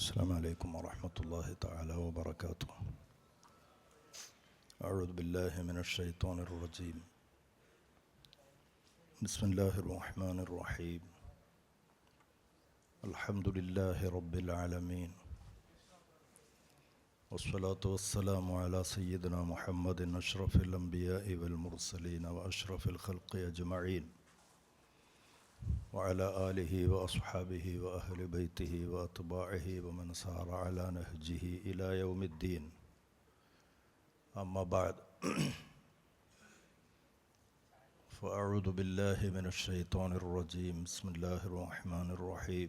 السلام عليكم ورحمة الله تعالى وبركاته. أعوذ بالله من الشيطان الرجيم. بسم الله الرحمن الرحيم. الحمد لله رب العالمين. والصلاة والسلام على سيدنا محمد أشرف الأنبياء والمرسلين وأشرف الخلق أجمعين. وعلى آله وأصحابه وأهل بيته وأتباعه ومن سار على نهجه إلى يوم الدين. أما بعد فأعوذ بالله من الشيطان الرجيم. بسم الله الرحمن الرحيم.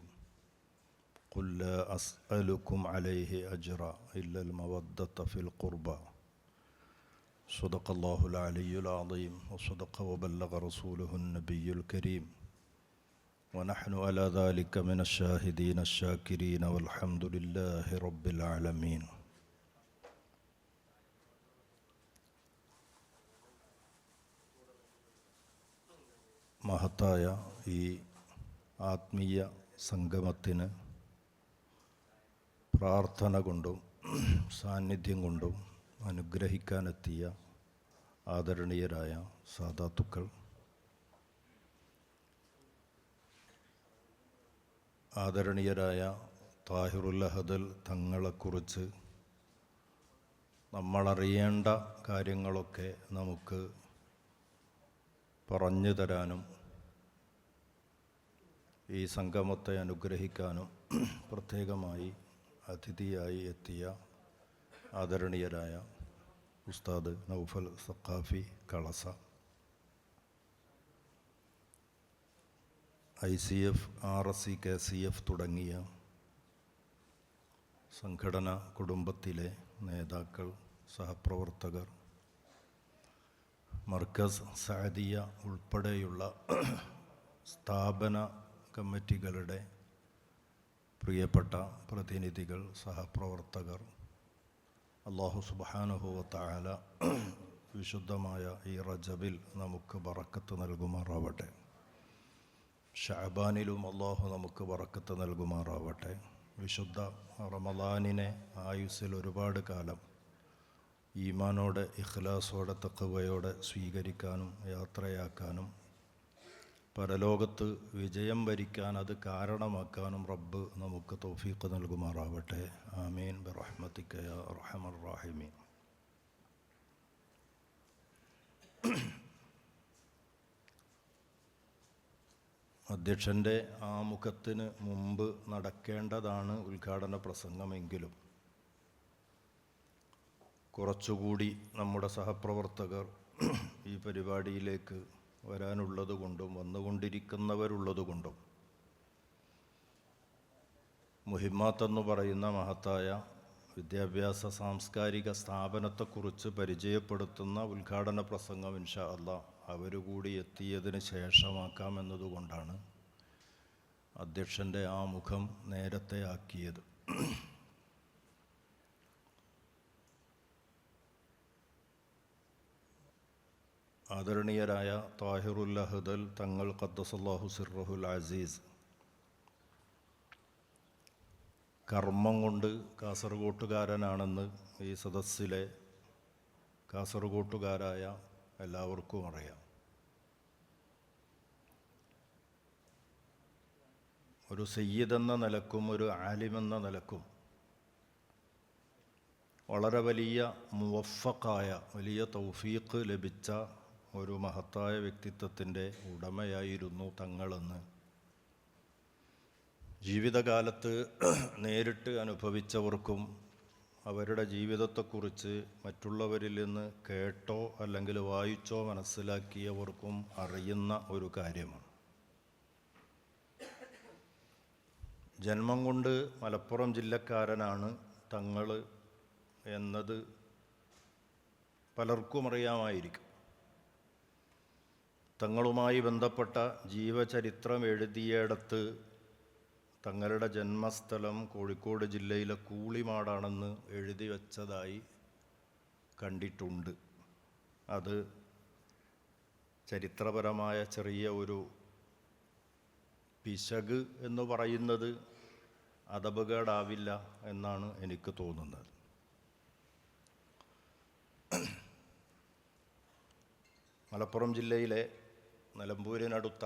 قل لا أسألكم عليه أجرا إلا المودة في القربى. صدق الله العلي العظيم وصدق وبلغ رسوله النبي الكريم. ونحن على ذلك من الشاهدين الشاكرين والحمد لله رب العالمين മഹത്തായ ഈ ആത്മീയ സംഗമത്തിന് പ്രാർത്ഥന കൊണ്ടും സാന്നിധ്യം കൊണ്ടും അനുഗ്രഹിക്കാനെത്തിയ ആദരണീയരായ സാധാത്തുക്കൾ ആദരണീയരായ താഹിറുൽ അഹദൽ തങ്ങളെക്കുറിച്ച് നമ്മളറിയേണ്ട കാര്യങ്ങളൊക്കെ നമുക്ക് പറഞ്ഞു തരാനും ഈ സംഗമത്തെ അനുഗ്രഹിക്കാനും പ്രത്യേകമായി അതിഥിയായി എത്തിയ ആദരണീയരായ ഉസ്താദ് Naufal Saqafi കളസ. I C F R S C K C F തുടങ്ങിയ സംഘടന കുടുംബത്തിലെ നേതാക്കൾ സഹപ്രവർത്തകർ മർക്കസ് സാദിയ ഉൾപ്പെടെയുള്ള സ്ഥാപന കമ്മിറ്റികളുടെ പ്രിയപ്പെട്ട പ്രതിനിധികൾ സഹപ്രവർത്തകർ അള്ളാഹു സുബാനുഭവത്തായാല വിശുദ്ധമായ ഈ റജബിൽ നമുക്ക് വറക്കത്ത് നൽകുമാറാവട്ടെ. ഷാബാനിലും അള്ളാഹു നമുക്ക് വറക്കത്ത് നൽകുമാറാവട്ടെ. വിശുദ്ധ റമലാനിനെ ആയുസ്സിൽ ഒരുപാട് കാലം ഈമാനോടെ ഇഖ്ലാസോടെ തക്കവയോടെ സ്വീകരിക്കാനും യാത്രയാക്കാനും പരലോകത്ത് വിജയം വരിക്കാൻ അത് കാരണമാക്കാനും റബ്ബ് നമുക്ക് തൗഫീഖ് നൽകുമാറാവട്ടെ. ആമീൻ. ബറഹ്മത്തിക്കയ റഹമർ റാഹിമീൻ. അധ്യക്ഷന്റെ ആമുഖത്തിന് മുമ്പ് നടക്കേണ്ടതാണ് ഉദ്ഘാടന പ്രസംഗമെങ്കിലും. കുറച്ചുകൂടി നമ്മുടെ സഹപ്രവർത്തകർ ഈ പരിപാടിയിലേക്ക് വരാനുള്ളതുകൊണ്ടും വന്നുകൊണ്ടിരിക്കുന്നവരുള്ളതുകൊണ്ടും മുഹിമാത്തെന്ന് പറയുന്ന മഹത്തായ വിദ്യാഭ്യാസ സാംസ്കാരിക സ്ഥാപനത്തെക്കുറിച്ച് പരിചയപ്പെടുത്തുന്ന ഉദ്ഘാടന പ്രസംഗം ഇൻഷാ അല്ല അവർ കൂടി എത്തിയതിന് ശേഷമാക്കാമെന്നതുകൊണ്ടാണ് അധ്യക്ഷന്റെ ആ മുഖം നേരത്തെ ആക്കിയത്. ആദരണീയരായ താഹിറുൽ ഹദൽ തങ്ങൾ ഖദ്ദസല്ലാഹു സിറഹുൽ അസീസ്. കർമ്മം കൊണ്ട് കാസർഗോട്ടുകാരനാണെന്ന് ഈ സദസ്സിലെ കാസർഗോട്ടുകാരായ എല്ലാവർക്കും അറിയാം. ഒരു സയ്യിദ് എന്ന നിലക്കും ഒരു ആലിമെന്ന നിലക്കും വളരെ വലിയ മുവഫക്കായ വലിയ തൗഫീഖ് ലഭിച്ച ഒരു മഹത്തായ വ്യക്തിത്വത്തിന്റെ ഉടമയായിരുന്നു തങ്ങളെന്ന്. ജീവിതകാലത്ത് നേരിട്ട് അനുഭവിച്ചവർക്കും അവരുടെ ജീവിതത്തെക്കുറിച്ച് മറ്റുള്ളവരിൽ നിന്ന് കേട്ടോ അല്ലെങ്കിൽ വായിച്ചോ മനസ്സിലാക്കിയവർക്കും അറിയുന്ന ഒരു കാര്യമാണ്. ജന്മം കൊണ്ട് മലപ്പുറം ജില്ലക്കാരനാണ് തങ്ങൾ എന്നത് പലർക്കും അറിയാമായിരിക്കും. തങ്ങളുമായി ബന്ധപ്പെട്ട ജീവചരിത്രം എഴുതിയിടത്ത് തങ്ങളുടെ ജന്മസ്ഥലം കോഴിക്കോട് ജില്ലയിലെ കൂളിമാടാണെന്ന് എഴുതി വച്ചതായി കണ്ടിട്ടുണ്ട്. അത് ചരിത്രപരമായ ചെറിയ ഒരു പിശക് എന്ന് പറയുന്നത് അതപകേടാവില്ല എന്നാണ് എനിക്ക് തോന്നുന്നത്. മലപ്പുറം ജില്ലയിലെ നിലമ്പൂരിനടുത്ത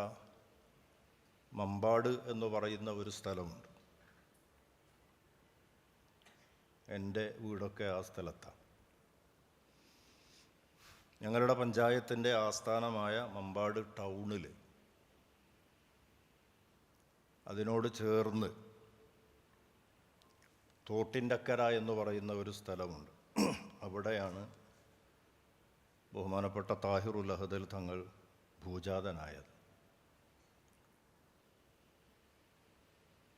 മമ്പാട് എന്ന് പറയുന്ന ഒരു സ്ഥലമുണ്ട്. എന്റെ വീടൊക്കെ ആ സ്ഥലത്താണ് ഞങ്ങളുടെ പഞ്ചായത്തിന്റെ ആസ്ഥാനമായ മമ്പാട് ടൗണിൽ അതിനോട് ചേർന്ന് തോട്ടിന്റക്കര എന്ന് പറയുന്ന ഒരു സ്ഥലമുണ്ട്. അവിടെയാണ് ബഹുമാനപ്പെട്ട താഹിറുൽ അഹദൽ തങ്ങൾ ഭൂജാതനായത്.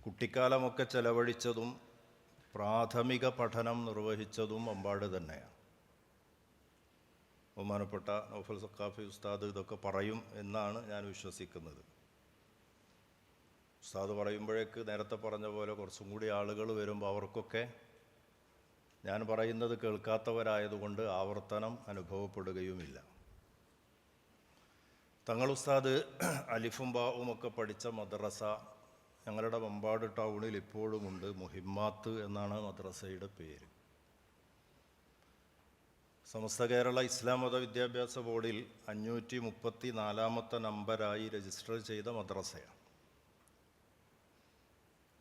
കുട്ടിക്കാലമൊക്കെ ചെലവഴിച്ചതും പ്രാഥമിക പഠനം നിർവഹിച്ചതും അമ്പാട് തന്നെയാണ്. ബഹുമാനപ്പെട്ട നൗഫൽ സക്കാഫി ഉസ്താദ് ഇതൊക്കെ പറയും എന്നാണ് ഞാൻ വിശ്വസിക്കുന്നത്. ഉസ്താദ് പറയുമ്പോഴേക്ക് നേരത്തെ പറഞ്ഞ പോലെ കുറച്ചും കൂടി ആളുകൾ വരുമ്പോൾ അവർക്കൊക്കെ ഞാൻ പറയുന്നത് കേൾക്കാത്തവരായതുകൊണ്ട് ആവർത്തനം അനുഭവപ്പെടുകയുമില്ല. തങ്ങൾ ഉസ്താദ് അലിഫും ബാവും ഒക്കെ പഠിച്ച മദ്രസ ഞങ്ങളുടെ മമ്പാട് ടൗണിൽ ഇപ്പോഴുമുണ്ട് മുഹിമ്മാത്ത് എന്നാണ് മദ്രസയുടെ പേര്. സമസ്ത കേരള ഇസ്ലാം മത വിദ്യാഭ്യാസ ബോർഡിൽ അഞ്ഞൂറ്റി മുപ്പത്തി നാലാമത്തെ നമ്പരായി രജിസ്റ്റർ ചെയ്ത മദ്രസയാണ്.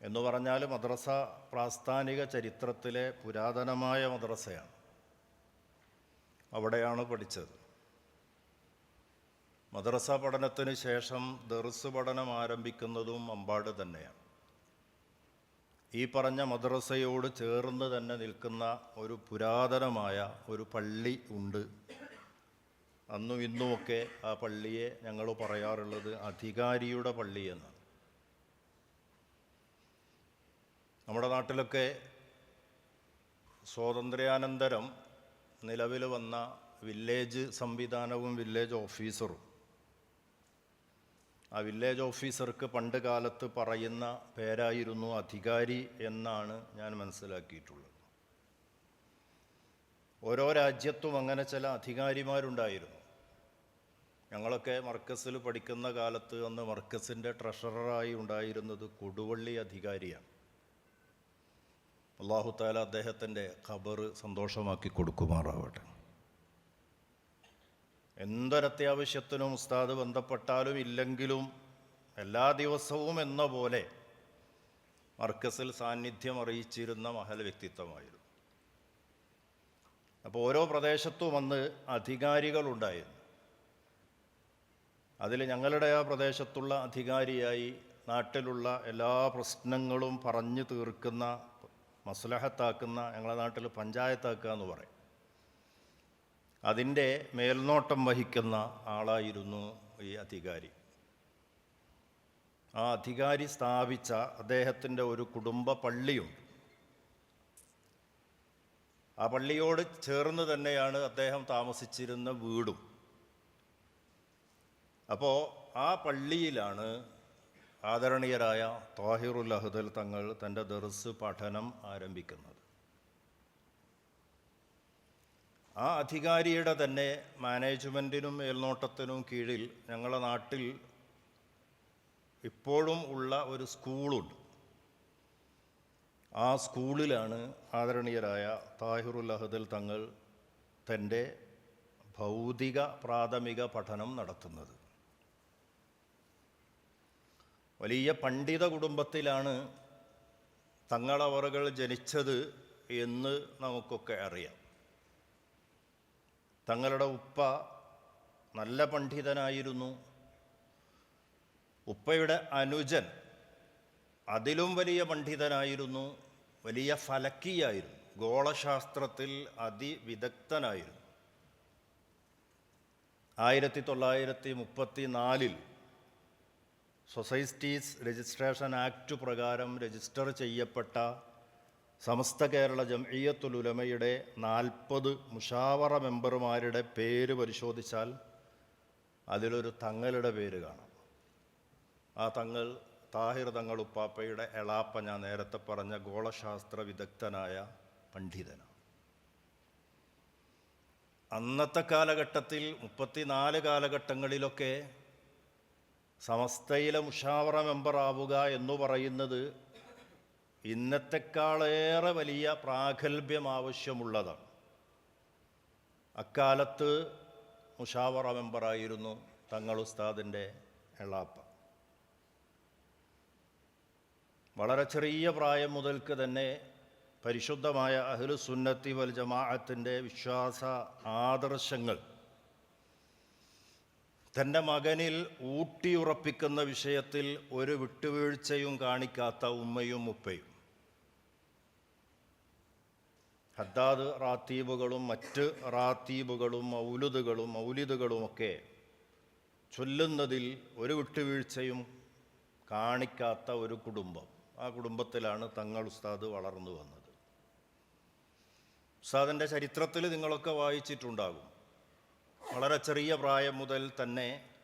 എന്ന് പറഞ്ഞാൽ മദ്രസ പ്രാസ്ഥാനിക ചരിത്രത്തിലെ പുരാതനമായ മദ്രസയാണ്. അവിടെയാണ് പഠിച്ചത്. മദ്രസ പഠനത്തിന് ശേഷം ദർസ് പഠനം ആരംഭിക്കുന്നതും അമ്പാട് തന്നെയാണ്. ഈ പറഞ്ഞ മദ്രസയോട് ചേർന്ന് തന്നെ നിൽക്കുന്ന ഒരു പുരാതനമായ ഒരു പള്ളി ഉണ്ട്. അന്നും ഇന്നുമൊക്കെ ആ പള്ളിയെ ഞങ്ങൾ പറയാറുള്ളത് അധികാരിയുടെ പള്ളി എന്നാണ്. നമ്മുടെ നാട്ടിലൊക്കെ സ്വാതന്ത്ര്യാനന്തരം നിലവിൽ വന്ന വില്ലേജ് സംവിധാനവും വില്ലേജ് ഓഫീസറും ആ വില്ലേജ് ഓഫീസർക്ക് പണ്ട് കാലത്ത് പറയുന്ന പേരായിരുന്നു അധികാരി എന്നാണ് ഞാൻ മനസ്സിലാക്കിയിട്ടുള്ളത്. ഓരോ രാജ്യത്തും അങ്ങനെ ചില അധികാരിമാരുണ്ടായിരുന്നു. ഞങ്ങളൊക്കെ മർക്കസിൽ പഠിക്കുന്ന കാലത്ത് അന്ന് മർക്കസിന്റെ ട്രഷററായി ഉണ്ടായിരുന്നത് കൊടുവള്ളി അധികാരിയാണ്. അള്ളാഹുത്താല അദ്ദേഹത്തിന്റെ ഖബർ സന്തോഷമാക്കി കൊടുക്കുമാറാവട്ടെ. എന്തൊരത്യാവശ്യത്തിനും ഉസ്താദ് ബന്ധപ്പെട്ടാലും ഇല്ലെങ്കിലും എല്ലാ ദിവസവും എന്ന പോലെ മർക്കസിൽ സാന്നിധ്യം അറിയിച്ചിരുന്ന മഹൽ വ്യക്തിത്വമായിരുന്നു. അപ്പോൾ ഓരോ പ്രദേശത്തും അന്ന് അധികാരികളുണ്ടായിരുന്നു. അതിൽ ഞങ്ങളുടെ ആ പ്രദേശത്തുള്ള അധികാരിയായി നാട്ടിലുള്ള എല്ലാ പ്രശ്നങ്ങളും പറഞ്ഞു തീർക്കുന്ന മസ്ലഹത്താക്കുന്ന ഞങ്ങളുടെ നാട്ടിൽ പഞ്ചായത്താക്കുക എന്ന് പറയും. അതിന്റെ മേൽനോട്ടം വഹിക്കുന്ന ആളായിരുന്നു ഈ അധികാരി. ആ അധികാരി സ്ഥാപിച്ച അദ്ദേഹത്തിന്റെ ഒരു കുടുംബ പള്ളിയുണ്ട് ആ പള്ളിയോട് ചേർന്ന് തന്നെയാണ് അദ്ദേഹം താമസിച്ചിരുന്ന വീടും. അപ്പോൾ ആ പള്ളിയിലാണ് ആദരണീയരായ താഹിറുൽ അഹുദൽ തങ്ങൾ തന്റെ ദർസ് പഠനം ആരംഭിക്കുന്നത്. ആ അധികാരിയുടെ തന്നെ മാനേജ്മെന്റിനും മേൽനോട്ടത്തിനും കീഴിൽ ഞങ്ങളുടെ നാട്ടിൽ ഇപ്പോഴും ഉള്ള ഒരു സ്കൂളുണ്ട്. ആ സ്കൂളിലാണ് ആദരണീയരായ താഹിറുൽ അഹദൽ തങ്ങൾ തന്റെ ഭൗതിക പ്രാഥമിക പഠനം നടത്തുന്നത്. വലിയ പണ്ഡിത കുടുംബത്തിലാണ് തങ്ങളവറുകൾ ജനിച്ചത് എന്ന് നമുക്കൊക്കെ അറിയാം. തങ്ങളുടെ ഉപ്പ നല്ല പണ്ഡിതനായിരുന്നു. ഉപ്പയുടെ അനുജൻ അതിലും വലിയ പണ്ഡിതനായിരുന്നു വലിയ ഫലക്കിയായിരുന്നു ഗോളശാസ്ത്രത്തിൽ അതിവിദഗ്ധനായിരുന്നു. ആയിരത്തി തൊള്ളായിരത്തി മുപ്പത്തി നാലിൽ സൊസൈറ്റീസ് രജിസ്ട്രേഷൻ ആക്ട് പ്രകാരം രജിസ്റ്റർ ചെയ്യപ്പെട്ട സമസ്ത കേരള ജംഇയ്യത്തുൽ ഉലമയുടെ നാൽപ്പത് മുഷാവറ മെമ്പർമാരുടെ പേര് പരിശോധിച്ചാൽ അതിലൊരു തങ്ങളുടെ പേര് കാണാം. ആ തങ്ങൾ താഹിർ തങ്ങൾ ഉപ്പാപ്പയുടെ എളാപ്പ ഞാൻ നേരത്തെ പറഞ്ഞ ഗോളശാസ്ത്ര വിദഗ്ധനായ പണ്ഡിതനാണ്. അന്നത്തെ കാലഘട്ടത്തിൽ മുപ്പത്തിനാല് കാലഘട്ടങ്ങളിലൊക്കെ സമസ്തയിലെ മുഷാവറ മെമ്പറാവുക എന്ന് പറയുന്നത് ഇന്നത്തെക്കാളേറെ വലിയ പ്രാഗൽഭ്യം ആവശ്യമുള്ളതാണ് അക്കാലത്ത് മുഷാവറ മെമ്പറായിരുന്നു തങ്ങൾ ഉസ്താദിന്റെ എളാപ്പ. വളരെ ചെറിയ പ്രായം മുതൽക്ക് തന്നെ പരിശുദ്ധമായ അഹ്ലു സുന്നത്തി വൽ ജമാഅത്തിന്റെ വിശ്വാസ ആദർശങ്ങൾ തന്റെ മകനിൽ ഊട്ടിയുറപ്പിക്കുന്ന വിഷയത്തിൽ ഒരു വിട്ടുവീഴ്ചയും കാണിക്കാത്ത ഉമ്മയും ഉപ്പയും. ഹദ്ദാദ് റാത്തീബുകളും മറ്റ് റാത്തീബുകളും മൗലുദുകളും മൗലിദുകളുമൊക്കെ ചൊല്ലുന്നതിൽ ഒരു വിട്ടുവീഴ്ചയും കാണിക്കാത്ത ഒരു കുടുംബം. ആ കുടുംബത്തിലാണ് തങ്ങൾ ഉസ്താദ് വളർന്നു വന്നത്. ഉസ്താദിന്റെ ചരിത്രത്തിൽ നിങ്ങളൊക്കെ വായിച്ചിട്ടുണ്ടാകും. വളരെ ചെറിയ പ്രായം മുതൽ തന്നെ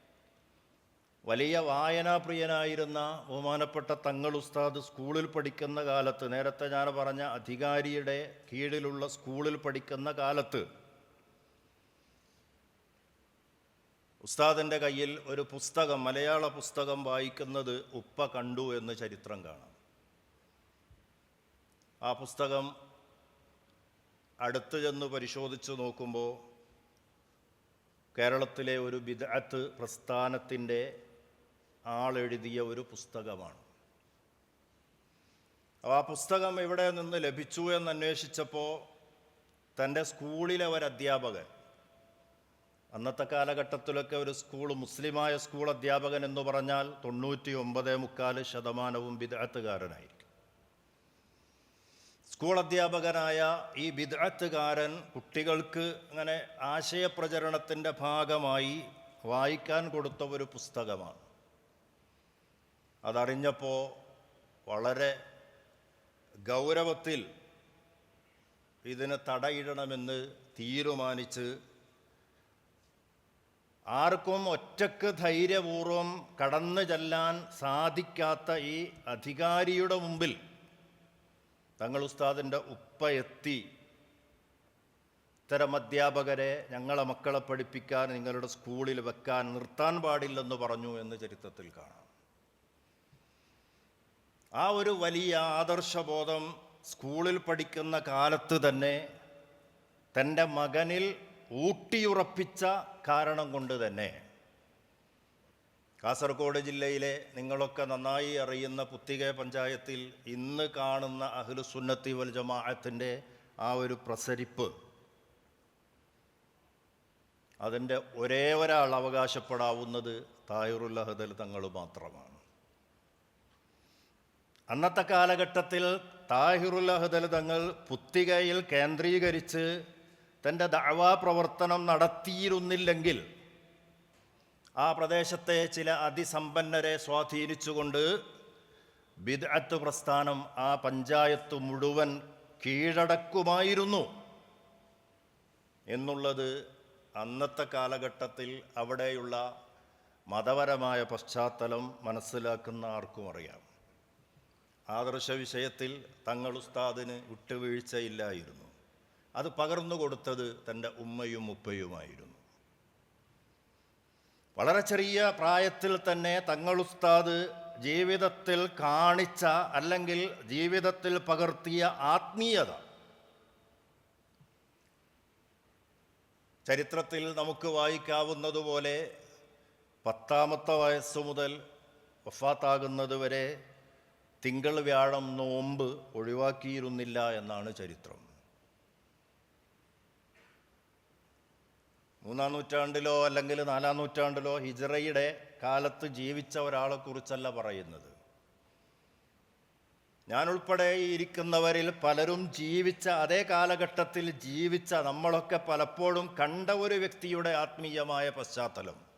വലിയ വായനാപ്രിയനായിരുന്ന ബഹുമാനപ്പെട്ട തങ്ങൾ ഉസ്താദ് സ്കൂളിൽ പഠിക്കുന്ന കാലത്ത് നേരത്തെ ഞാൻ പറഞ്ഞ അധികാരിയുടെ കീഴിലുള്ള സ്കൂളിൽ പഠിക്കുന്ന കാലത്ത് ഉസ്താദിന്റെ കയ്യിൽ ഒരു പുസ്തകം മലയാള പുസ്തകം വായിക്കുന്നത് ഉപ്പ കണ്ടു എന്ന് ചരിത്രം കാണാം. ആ പുസ്തകം അടുത്ത് ചെന്ന് പരിശോധിച്ച് നോക്കുമ്പോൾ കേരളത്തിലെ ഒരു വിദഗ്ധ പ്രസ്ഥാനത്തിന്റെ ആളെഴുതിയ ഒരു പുസ്തകമാണ്. അപ്പോൾ ആ പുസ്തകം ഇവിടെ നിന്ന് ലഭിച്ചു എന്ന് അന്വേഷിച്ചപ്പോൾ തന്റെ സ്കൂളിലെ ഒരു അധ്യാപകൻ അന്നത്തെ കാലഘട്ടത്തിലൊക്കെ ഒരു സ്കൂൾ മുസ്ലിമായ സ്കൂൾ അധ്യാപകൻ എന്ന് പറഞ്ഞാൽ തൊണ്ണൂറ്റി ഒമ്പത് മുക്കാൽ ശതമാനവും ബിദഅത്തുകാരനായിരിക്കും. സ്കൂൾ അധ്യാപകനായ ഈ ബിദഅത്തുകാരൻ കുട്ടികൾക്ക് അങ്ങനെ ആശയപ്രചരണത്തിന്റെ ഭാഗമായി വായിക്കാൻ കൊടുത്ത ഒരു പുസ്തകമാണ്. അതറിഞ്ഞപ്പോൾ വളരെ ഗൗരവത്തിൽ ഇതിന് തടയിടണമെന്ന് തീരുമാനിച്ച് ആർക്കും ഒറ്റയ്ക്ക് ധൈര്യപൂർവം കടന്നു ചെല്ലാൻ സാധിക്കാത്ത ഈ അധികാരിയുടെ മുമ്പിൽ തങ്ങൾ ഉസ്താദിന്റെ ഉപ്പ എത്തി. ഇത്തരം അധ്യാപകരെ ഞങ്ങളെ മക്കളെ പഠിപ്പിക്കാൻ നിങ്ങളുടെ സ്കൂളിൽ വെക്കാൻ നിർത്താൻ പാടില്ലെന്ന് പറഞ്ഞു എന്ന് ചരിത്രത്തിൽ കാണാം. ആ ഒരു വലിയ ആദർശബോധം സ്കൂളിൽ പഠിക്കുന്ന കാലത്ത് തന്നെ തന്റെ മകനിൽ ഊട്ടിയുറപ്പിച്ച കാരണം കൊണ്ട് തന്നെ. കാസർഗോഡ് ജില്ലയിലെ നിങ്ങളൊക്കെ നന്നായി അറിയുന്ന പുത്തിക പഞ്ചായത്തിൽ ഇന്ന് കാണുന്ന അഹ്ലു സുന്നത്തി വൽ ജമാഅത്തിന്റെ ആ ഒരു പ്രസരിപ്പ്. അതിന്റെ ഒരേ ഒരാൾ അവകാശപ്പെടാവുന്നത് താഹിറുൽ അഹദൽ തങ്ങൾ മാത്രമാണ്. അന്നത്തെ കാലഘട്ടത്തിൽ താഹിറുൽ അഹ്ദൽ തങ്ങൾ പുത്തികയിൽ കേന്ദ്രീകരിച്ച് തന്റെ ദഅവാ പ്രവർത്തനം നടത്തിയിരുന്നില്ലെങ്കിൽ ആ പ്രദേശത്തെ ചില അതിസമ്പന്നരെ സ്വാധീനിച്ചുകൊണ്ട് ബിദ്അത്ത് പ്രസ്ഥാനം ആ പഞ്ചായത്ത് മുഴുവൻ കീഴടക്കുമായിരുന്നു എന്നുള്ളത് അന്നത്തെ കാലഘട്ടത്തിൽ അവിടെയുള്ള മതപരമായ പശ്ചാത്തലം മനസ്സിലാക്കുന്ന ആർക്കും അറിയാം. ആദർശ വിഷയത്തിൽ തങ്ങൾ ഉസ്താദിന് വിട്ടുവീഴ്ചയില്ലായിരുന്നു. അത് പകർന്നു കൊടുത്തത് തന്റെ ഉമ്മയും ഉപ്പയുമായിരുന്നു. വളരെ ചെറിയ പ്രായത്തിൽ തന്നെ തങ്ങൾ ഉസ്താദ് ജീവിതത്തിൽ കാണിച്ച അല്ലെങ്കിൽ ജീവിതത്തിൽ പകർത്തിയ ആത്മീയത. ചരിത്രത്തിൽ നമുക്ക് വായിക്കാവുന്നതുപോലെ പത്താമത്തെ വയസ്സ് മുതൽ വഫാത്താകുന്നത് വരെ തിങ്കൾ വ്യാഴം നോമ്പ് ഒഴിവാക്കിയിരുന്നില്ല എന്നാണ് ചരിത്രം. മൂന്നാം നൂറ്റാണ്ടിലോ അല്ലെങ്കിൽ നാലാം നൂറ്റാണ്ടിലോ ഹിജറയുടെ കാലത്ത് ജീവിച്ച ഒരാളെ കുറിച്ചല്ല പറയുന്നത്. ഞാനുൾപ്പെടെ ഇരിക്കുന്നവരിൽ പലരും ജീവിച്ച അതേ കാലഘട്ടത്തിൽ ജീവിച്ച നമ്മളൊക്കെ പലപ്പോഴും കണ്ട ഒരു വ്യക്തിയുടെ ആത്മീയമായ പശ്ചാത്തലം.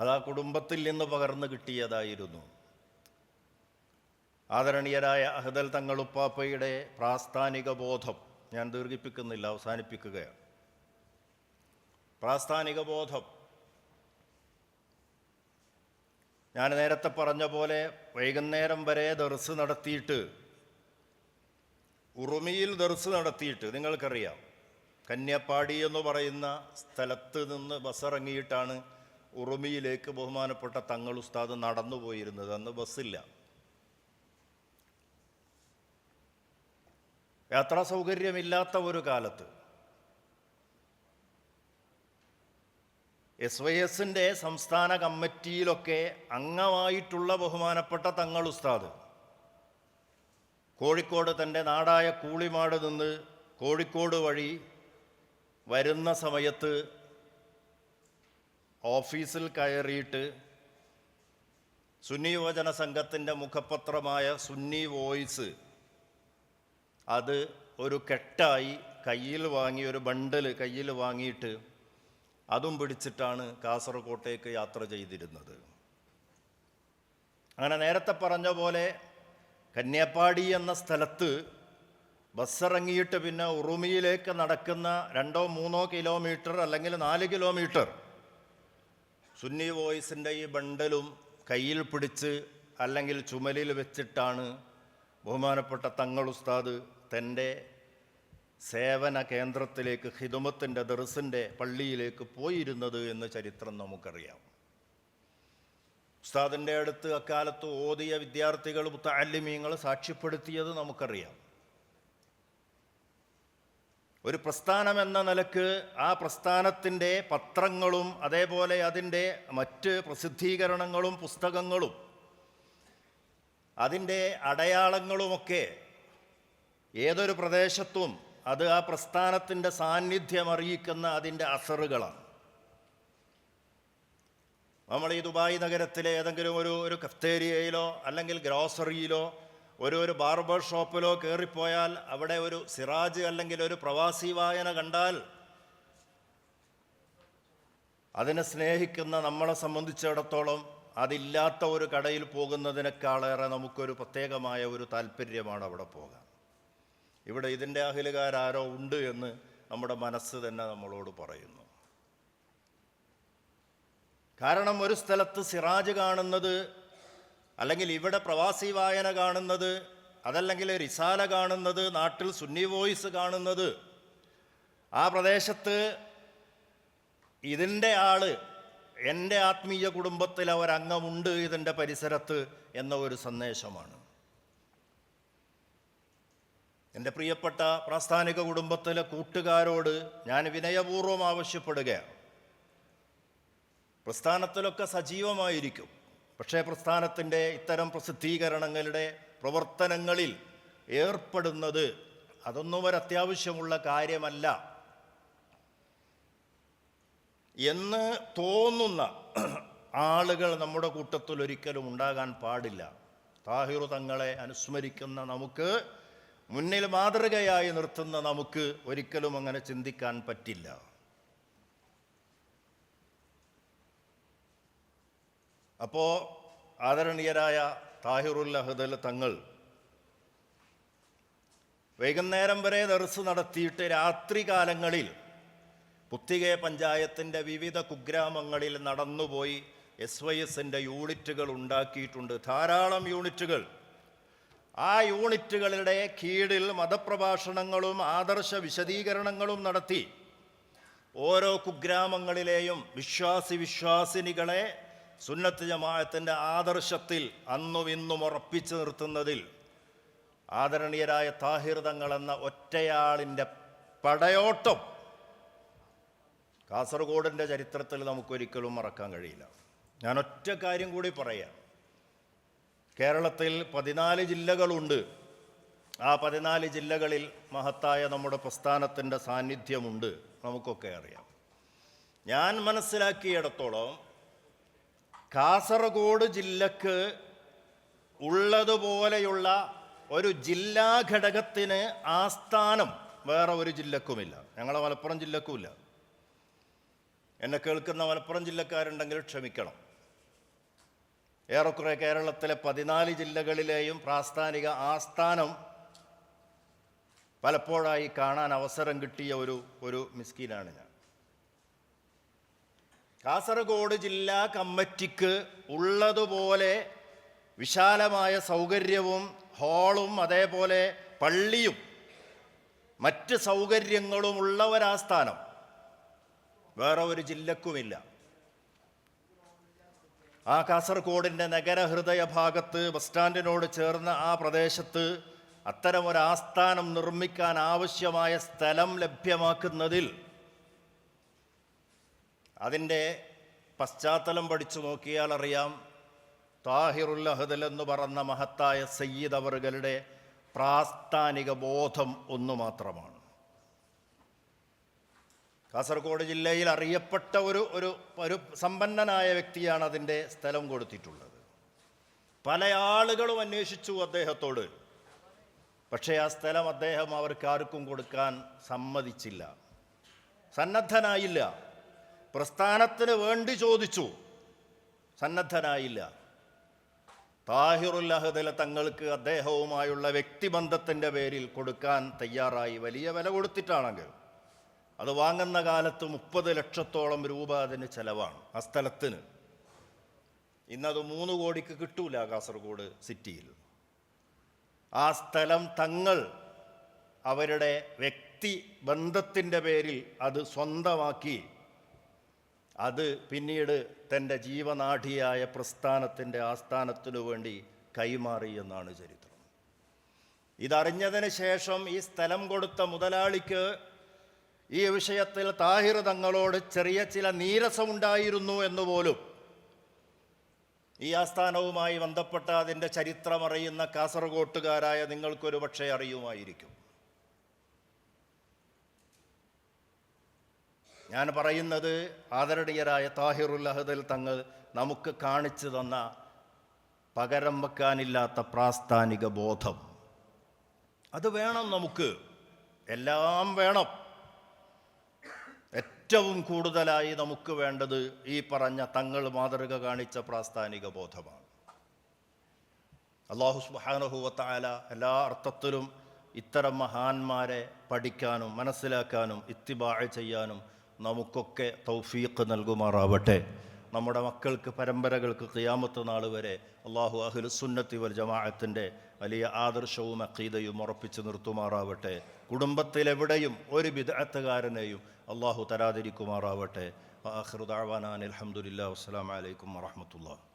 അത് ആ കുടുംബത്തിൽ നിന്ന് പകർന്നു കിട്ടിയതായിരുന്നു. ആദരണീയരായ അഹദൽ തങ്ങളുപ്പാപ്പയുടെ പ്രാസ്ഥാനിക ബോധം ഞാൻ ദീർഘിപ്പിക്കുന്നില്ല അവസാനിപ്പിക്കുകയാണ്. പ്രാസ്ഥാനിക ബോധം. ഞാൻ നേരത്തെ പറഞ്ഞ പോലെ വൈകുന്നേരം വരെ ദർസ് നടത്തിയിട്ട് ഉറുമിയിൽ ദർസ് നടത്തിയിട്ട് നിങ്ങൾക്കറിയാം കന്യാപ്പാടി എന്ന് പറയുന്ന സ്ഥലത്ത് നിന്ന് ബസ്സിറങ്ങിയിട്ടാണ് ഉറുമിയിലേക്ക് ബഹുമാനപ്പെട്ട തങ്ങൾ ഉസ്താദ് നടന്നു പോയിരുന്നത് അന്ന് ബസ്സില്ല. യാത്രാ സൗകര്യമില്ലാത്ത ഒരു കാലത്ത് എസ് വൈ എസിന്റെ സംസ്ഥാന കമ്മിറ്റിയിലൊക്കെ അംഗമായിട്ടുള്ള ബഹുമാനപ്പെട്ട തങ്ങൾ ഉസ്താദ് കോഴിക്കോട് തന്റെ നാടായ കൂളിമാട് നിന്ന് കോഴിക്കോട് വഴി വരുന്ന സമയത്ത് ഓഫീസിൽ കയറിയിട്ട് സുന്നി യുവജന സംഘത്തിന്റെ മുഖപത്രമായ സുന്നി വോയിസ് അത് ഒരു കെട്ടായി കയ്യിൽ വാങ്ങി ഒരു ബണ്ടിൽ കയ്യിൽ വാങ്ങിയിട്ട് അതും പിടിച്ചിട്ടാണ് കാസർകോട്ടേക്ക് യാത്ര ചെയ്തിരുന്നത്. അങ്ങനെ നേരത്തെ പറഞ്ഞ പോലെ കന്യാപ്പാടി എന്ന സ്ഥലത്ത് ബസ്സിറങ്ങിയിട്ട് പിന്നെ ഉറുമിയിലേക്ക് നടക്കുന്ന രണ്ടോ മൂന്നോ കിലോമീറ്റർ അല്ലെങ്കിൽ നാല് കിലോമീറ്റർ സുന്നി വോയിസിന്റെ ഈ ബണ്ടലും കയ്യിൽ പിടിച്ച് അല്ലെങ്കിൽ ചുമലിൽ വെച്ചിട്ടാണ് ബഹുമാനപ്പെട്ട തങ്ങൾ ഉസ്താദ് തന്റെ സേവന കേന്ദ്രത്തിലേക്ക് ഹിദുമത്തിന്റെ ദർസിന്റെ പള്ളിയിലേക്ക് പോയിരുന്നത് എന്ന് ചരിത്രം നമുക്കറിയാം. ഉസ്താദിന്റെ അടുത്ത് അക്കാലത്ത് ഓതിയ വിദ്യാർത്ഥികൾ മുത്താലിമീങ്ങൾ സാക്ഷ്യപ്പെടുത്തിയത് നമുക്കറിയാം. ഒരു പ്രസ്ഥാനം എന്ന നിലയ്ക്ക് ആ പ്രസ്ഥാനത്തിന്റെ പത്രങ്ങളും അതേപോലെ അതിന്റെ മറ്റ് പ്രസിദ്ധീകരണങ്ങളും പുസ്തകങ്ങളും അതിന്റെ അടയാളങ്ങളുമൊക്കെ ഏതൊരു പ്രദേശത്തും അത് ആ പ്രസ്ഥാനത്തിന്റെ സാന്നിധ്യം അറിയിക്കുന്ന അതിന്റെ അസറുകളാണ്. നമ്മൾ ഈ ദുബായ് നഗരത്തിലെ ഏതെങ്കിലും ഒരു ഒരു കഫ്തേരിയയിലോ അല്ലെങ്കിൽ ഗ്രോസറിയിലോ ഒരു ഒരു ബാർബർ ഷോപ്പിലോ കയറിപ്പോയാൽ അവിടെ ഒരു സിറാജ് അല്ലെങ്കിൽ ഒരു പ്രവാസി വായന കണ്ടാൽ അതിനെ സ്നേഹിക്കുന്ന നമ്മളെ സംബന്ധിച്ചിടത്തോളം അതില്ലാത്ത ഒരു കടയിൽ പോകുന്നതിനേക്കാളേറെ നമുക്കൊരു പ്രത്യേകമായ ഒരു താല്പര്യമാണ് അവിടെ പോകാൻ. ഇവിടെ ഇതിന്റെ അഖിലുകാരോ ഉണ്ട് എന്ന് നമ്മുടെ മനസ്സ് തന്നെ നമ്മളോട് പറയുന്നു. കാരണം ഒരു സ്ഥലത്ത് സിറാജ് കാണുന്നത് അല്ലെങ്കിൽ ഇവിടെ പ്രവാസി വായന കാണുന്നത് അതല്ലെങ്കിൽ റിസാല കാണുന്നത് നാട്ടിൽ സുന്നി വോയിസ് കാണുന്നത് ആ പ്രദേശത്ത് ഇതിന്റെ ആൾ എന്റെ ആത്മീയ കുടുംബത്തിലെ ഒരംഗമുണ്ട് ഇതിന്റെ പരിസരത്ത് എന്ന ഒരു സന്ദേശമാണ്. എന്റെ പ്രിയപ്പെട്ട പ്രാസ്ഥാനിക കുടുംബത്തിലെ കൂട്ടുകാരോട് ഞാൻ വിനയപൂർവം ആവശ്യപ്പെടുകയാണ്. പ്രസ്ഥാനത്തിലൊക്കെ സജീവമായിരിക്കും. പക്ഷേ പ്രസ്ഥാനത്തിന്റെ ഇത്തരം പ്രസിദ്ധീകരണങ്ങളുടെ പ്രവർത്തനങ്ങളിൽ ഏർപ്പെടുന്നത് അതൊന്നും ഒരു അത്യാവശ്യമുള്ള കാര്യമല്ല. എന്ന് തോന്നുന്ന ആളുകൾ നമ്മുടെ കൂട്ടത്തിൽ ഒരിക്കലും ഉണ്ടാകാൻ പാടില്ല. താഹിറു തങ്ങളെ അനുസ്മരിക്കുന്ന നമുക്ക് മുന്നിൽ മാതൃകയായി നിർത്തുന്ന നമുക്ക് ഒരിക്കലും അങ്ങനെ ചിന്തിക്കാൻ പറ്റില്ല. അപ്പോൾ ആദരണീയരായ താഹിറുൽ അഹദൽ തങ്ങൾ വൈകുന്നേരം വരെ ദർസ് നടത്തിയിട്ട് രാത്രി കാലങ്ങളിൽ പുത്തികെ പഞ്ചായത്തിന്റെ വിവിധ കുഗ്രാമങ്ങളിൽ നടന്നുപോയി എസ് വൈ എസിന്റെ യൂണിറ്റുകൾ ഉണ്ടാക്കിയിട്ടുണ്ട്. ധാരാളം യൂണിറ്റുകൾ. ആ യൂണിറ്റുകളുടെ കീഴിൽ മതപ്രഭാഷണങ്ങളും ആദർശ വിശദീകരണങ്ങളും നടത്തി. ഓരോ കുഗ്രാമങ്ങളിലെയും വിശ്വാസി വിശ്വാസിനികളെ സുന്നത്ത് ജമാഅത്തിന്റെ ആദർശത്തിൽ അന്നും ഇന്നും ഉറപ്പിച്ചു നിർത്തുന്നതിൽ ആദരണീയരായ താഹിർ എന്ന ഒറ്റയാളിന്റെ പടയോട്ടം കാസർഗോഡിന്റെ ചരിത്രത്തിൽ നമുക്കൊരിക്കലും മറക്കാൻ കഴിയില്ല. ഞാൻ ഒറ്റ കാര്യം കൂടി പറയാം. കേരളത്തിൽ പതിനാല് ജില്ലകളുണ്ട്. ആ പതിനാല് ജില്ലകളിൽ മഹത്തായ നമ്മുടെ പ്രസ്ഥാനത്തിന്റെ സാന്നിധ്യമുണ്ട്. നമുക്കൊക്കെ അറിയാം. ഞാൻ മനസ്സിലാക്കിയിടത്തോളം കാസർഗോഡ് ജില്ലക്ക് ഉള്ളതുപോലെയുള്ള ഒരു ജില്ലാ ഘടകത്തിന് ആസ്ഥാനം വേറെ ഒരു ജില്ലക്കുമില്ല. ഞങ്ങളെ മലപ്പുറം ജില്ലക്കുമില്ല. എന്നെ കേൾക്കുന്ന മലപ്പുറം ജില്ലക്കാരുണ്ടെങ്കിൽ ക്ഷമിക്കണം. ഏറെക്കുറെ കേരളത്തിലെ പതിനാല് ജില്ലകളിലെയും പ്രാസ്ഥാനിക ആസ്ഥാനം പലപ്പോഴായി കാണാൻ അവസരം കിട്ടിയ ഒരു ഒരു മിസ്കീനാണ് കാസർഗോഡ് ജില്ലാ കമ്മിറ്റിക്ക് ഉള്ളതുപോലെ വിശാലമായ സൗകര്യവും ഹാളും അതേപോലെ പള്ളിയും മറ്റ് സൗകര്യങ്ങളും ഉള്ള ഒരാസ്ഥാനം വേറെ ഒരു ജില്ലക്കുമില്ല. ആ കാസർഗോഡിന്റെ നഗരഹൃദയ ഭാഗത്ത് ബസ് സ്റ്റാൻഡിനോട് ചേർന്ന ആ പ്രദേശത്ത് അത്തരം ആസ്ഥാനം നിർമ്മിക്കാൻ ആവശ്യമായ സ്ഥലം ലഭ്യമാക്കുന്നതിൽ അതിന്റെ പശ്ചാത്തലം പഠിച്ചു നോക്കിയാൽ അറിയാം താഹിറുൽ അഹദൽ എന്ന് പറഞ്ഞ മഹത്തായ സയ്യിദ് അവറുകളുടെ പ്രാസ്ഥാനിക ബോധം ഒന്നു മാത്രമാണ്. കാസർഗോഡ് ജില്ലയിൽ അറിയപ്പെട്ട ഒരു ഒരു ഒരു സമ്പന്നനായ വ്യക്തിയാണ് അതിന്റെ സ്ഥലം കൊടുത്തിട്ടുള്ളത്. പല ആളുകളും അന്വേഷിച്ചു അദ്ദേഹത്തോട്. പക്ഷേ ആ സ്ഥലം അദ്ദേഹം അവർക്ക് ആർക്കും കൊടുക്കാൻ സമ്മതിച്ചില്ല. സന്നദ്ധനായില്ല. പ്രസ്ഥാനത്തിന് വേണ്ടി ചോദിച്ചു. സന്നദ്ധനായില്ല. താഹിറുൽ അഹദല തങ്ങൾക്ക് അദ്ദേഹവുമായുള്ള വ്യക്തിബന്ധത്തിന്റെ പേരിൽ കൊടുക്കാൻ തയ്യാറായി. വലിയ വില കൊടുത്തിട്ടാണെങ്കിൽ അത് വാങ്ങുന്ന കാലത്ത് മുപ്പത് ലക്ഷത്തോളം രൂപ അതിന് ചെലവാണ് ആ സ്ഥലത്തിന്. ഇന്നത് മൂന്ന് കോടിക്ക് കിട്ടൂല കാസർഗോഡ് സിറ്റിയിൽ. ആ സ്ഥലം തങ്ങൾ അവരുടെ വ്യക്തി ബന്ധത്തിന്റെ പേരിൽ അത് സ്വന്തമാക്കി അത് പിന്നീട് തന്റെ ജീവനാഠിയായ പ്രസ്ഥാനത്തിന്റെ ആസ്ഥാനത്തിനു വേണ്ടി കൈമാറി എന്നാണ് ചരിത്രം. ഇതറിഞ്ഞതിന് ശേഷം ഈ സ്ഥലം കൊടുത്ത മുതലാളിക്ക് ഈ വിഷയത്തിൽ താഹിർ തങ്ങളോട് ചെറിയ ചില നീരസമുണ്ടായിരുന്നു എന്നുപോലും ഈ ആസ്ഥാനവുമായി ബന്ധപ്പെട്ട അതിന്റെ ചരിത്രമറിയുന്ന കാസർഗോട്ടുകാരായ നിങ്ങൾക്കൊരു പക്ഷേ അറിയുമായിരിക്കും. ഞാൻ പറയുന്നത് ആദരണീയരായ താഹിറുൽ അഹദൽ തങ്ങൾ നമുക്ക് കാണിച്ചു തന്ന പകരം വെക്കാനില്ലാത്ത പ്രാസ്ഥാനിക ബോധം. അത് വേണം നമുക്ക്. എല്ലാം വേണം. ഏറ്റവും കൂടുതലായി നമുക്ക് വേണ്ടത് ഈ പറഞ്ഞ തങ്ങൾ മാതൃക കാണിച്ച പ്രാസ്ഥാനിക ബോധമാണ്. അള്ളാഹു സുബാനഹുവത്തായ എല്ലാ അർത്ഥത്തിലും ഇത്തരം മഹാന്മാരെ പഠിക്കാനും മനസ്സിലാക്കാനും ഇത്തിബാഴ ചെയ്യാനും നമുക്കൊക്കെ തൗഫീഖ് നൽകുമാറാവട്ടെ. നമ്മുടെ മക്കൾക്ക് പരമ്പരകൾക്ക് ഖിയാമത്ത് നാൾ വരെ അള്ളാഹു അഹ്ലു സുന്നത്തി വൽ ജമാഅത്തിന്റെ വലിയ ആദർശവും അഖീദയും ഉറപ്പിച്ച് നിർത്തുമാറാവട്ടെ. കുടുംബത്തിലെവിടെയും ഒരു വിദഗ്ധകാരനെയും അള്ളാഹു തരാതിരിക്കുമാറാവട്ടെ. അഹ്റുദാവാനാൻ അലഹമുല്ല വസ്സലാമലൈക്കും വറഹ്മത്തുള്ളാഹി.